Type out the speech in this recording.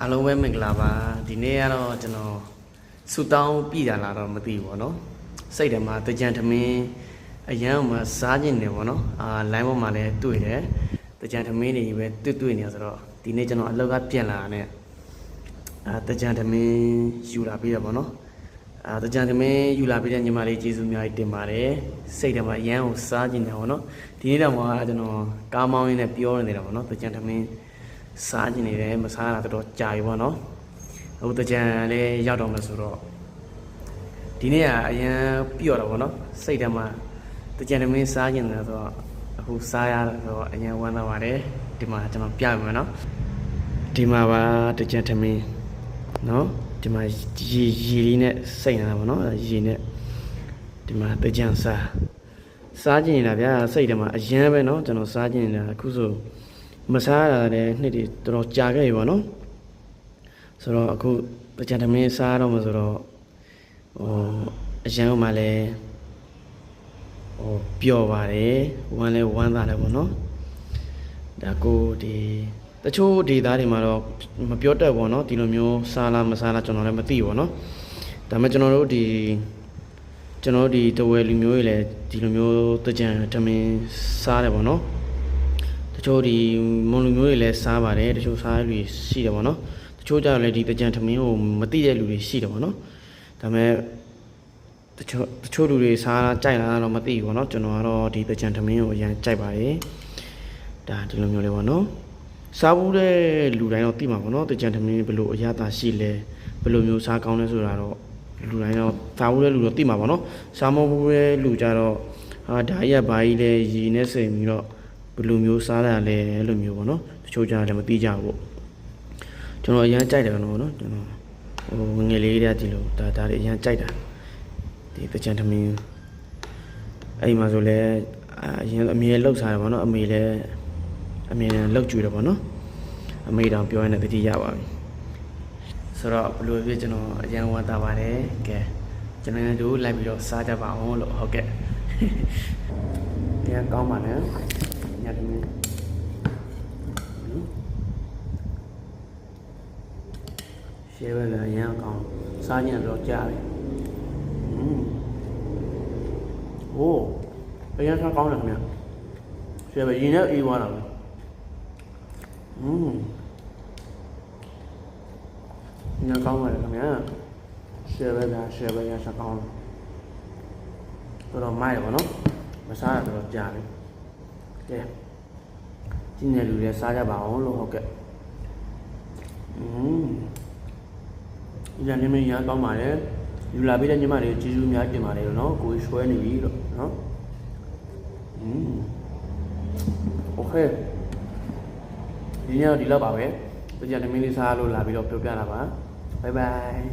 အားလုံးပဲမင်္ဂလာပါဒီနေ့ကတော့ကျွန်တော်ဆူတောင်းပြည်တာလာတော့မသိဘူးပေါ့နော်စိတ်ထဲမှာတကြံထမင်းအရန်မှာစားကျင်တယ်ပေါ့နော်အာလိုင်းပေါ်မှာလည်းတွေ့တယ်တကြံထမင်းတွေပဲတွေ့တွေ့နေရဆိုတော့ဒီနေ့ကျွန်တော်အလောက်ကပြန်လာတဲ့အာတကြံထမင်းယူလာပြီးတော့ပေါ့နော်အာတကြံထမင်းယူလာပြီးတဲ့ညီမလေးကျေးဇူးအများကြီးတင်ပါတယ်စိတ်ထဲမှာအရန်ကိုစားကျင်တယ်ပေါ့နော်ဒီနေ့တော့မှကျွန်တော်ကားမောင်းရင်းနဲ့ပြောနေတာပေါ့နော်တကြံထမင်း စားကျင်နေတယ်မစားတာတော်တော်ကြာပြီပေါ့နော်အခုတကြံလေးရောက်တော့မှဆိုတော့ဒီနေ့ကအရင်ပြော့တာပေါ့နော်စိတ်ထဲမှာတကြံသမင်းစားကျင်တယ်ဆိုတော့အခုစားရတော့ဆိုတော့အရင်ဝမ်းသာပါတယ်ဒီမှာကျွန်တော်ပြပြမယ်နော်ဒီမှာပါတကြံသမင်းနော်ဒီမှာရေရေလေးနဲ့စိတ်နေတာပေါ့နော်ရေနဲ့ဒီမှာတကြံစားစားကျင်နေတာဗျာစိတ်ထဲမှာအရင်ပဲနော်ကျွန်တော်စားကျင်နေတာအခုဆို မစားရတာလည်းနှစ်တွေတော်တော်ကြာခဲ့ပြီပေါ့နော်ဆိုတော့အခုပကြံသမင်းစားတော့မှဆိုတော့ဟိုအရန်ကမှလည်းဟိုပျော်ပါတယ်ဝမ်းလဲဝမ်းသာတယ်ပေါ့နော်ဒါကိုဒီတချို့ဒေသတွေမှာတော့မပြောတတ်ဘူးပေါ့နော်ဒီလိုမျိုးစားလားမစားလားကျွန်တော်လည်းမသိဘူးပေါ့နော်ဒါပေမဲ့ကျွန်တော်တို့ဒီကျွန်တော်တို့ဒီတဝဲလူမျိုးတွေလည်းဒီလိုမျိုးတကြံသမင်းစားတယ်ပေါ့နော် တချို့ဒီမွန်လူမျိုးတွေလည်းစားပါတယ်တချို့စားတဲ့လူတွေရှိတယ်ပေါ့နော်တချို့ကြတော့လည်းဒီတကြံထမင်းကိုမသိတဲ့လူတွေရှိတယ်ပေါ့နော်ဒါပေမဲ့တချို့တချို့လူတွေစားကြိုက်လားတော့မသိဘူးပေါ့နော်ကျွန်တော်ကတော့ဒီတကြံထမင်းကိုအရင်ကြိုက်ပါတယ်ဒါဒီလိုမျိုးလေးပေါ့နော်စားဘူးတဲ့လူတိုင်းတော့သိမှာပေါ့နော်တကြံထမင်းဘယ်လိုအရသာရှိလဲဘယ်လိုမျိုးစားကောင်းလဲဆိုတာတော့လူတိုင်းတော့စားဘူးတဲ့လူတော့သိမှာပေါ့နော်စားမဘူးတဲ့လူကြတော့ဟာဒါကြီးကဘာကြီးလဲရည်နဲ့စိမ်ပြီးတော့ ဘယ်လိုမျိုးစားရလဲအဲ့လိုမျိုးပေါ့နော်တချို့ကြားလည်းမသိကြဘူးပေါ့ကျွန်တော်အရင်ကြိုက်တယ်ကတော့နော်ကျွန်တော်ဟိုငယ်လေးတည်းကဒီလိုဒါဒါတွေအရင်ကြိုက်တာဒီတကြံသမင်းအဲ့ဒီမှာဆိုလဲအရင်အမေလှုပ်စားတယ်ပေါ့နော်အမေလည်းအမေလည်းလှုပ်ကြွေတယ်ပေါ့နော်အမေတောင်ပြောရတဲ့တတိရပါပြီဆိုတော့ဘယ်လိုဖြစ်ကျွန်တော်အရင်ဝမ်းသာပါတယ်ကဲကျွန်တော်တို့လိုက်ပြီးတော့စားကြပါအောင်လို့ဟုတ်ကဲ့အရင်ကောင်းပါနဲ့ ညတမင်းရှေ့ဘက်ကအရင်ကောင်းစားညံတော့ကြားတယ်อืมโอ้အရင်စားကောင်းတယ်ခင်ဗျရှေ့ဘက်ရင်နဲ့အေးသွားတာပဲอืมညကောင်းပါလေခင်ဗျရှေ့ဘက်ကရှေ့ဘက်ကစားကောင်းတယ်တော်တော်မိုက်တယ်ဗောနော်မစားရတော့ကြားတယ် ကဲကျင်းတဲ့လူတွေစားကြပါအောင်လို့ဟုတ်ကဲ့อืมဒီကနေ့မင်းရကောင်းပါလေယူလာပေးတဲ့ညီမတွေကျေးဇူးများတင်ပါတယ်လို့နော်ကိုယ်ရွှဲနေပြီလို့နော်อืมโอเคဒီနေ့တော့ဒီလောက်ပါပဲကြကြနေမင်းလေးစားလို့လာပြီးတော့ပြောပြတာပါဘိုင်ဘိုင်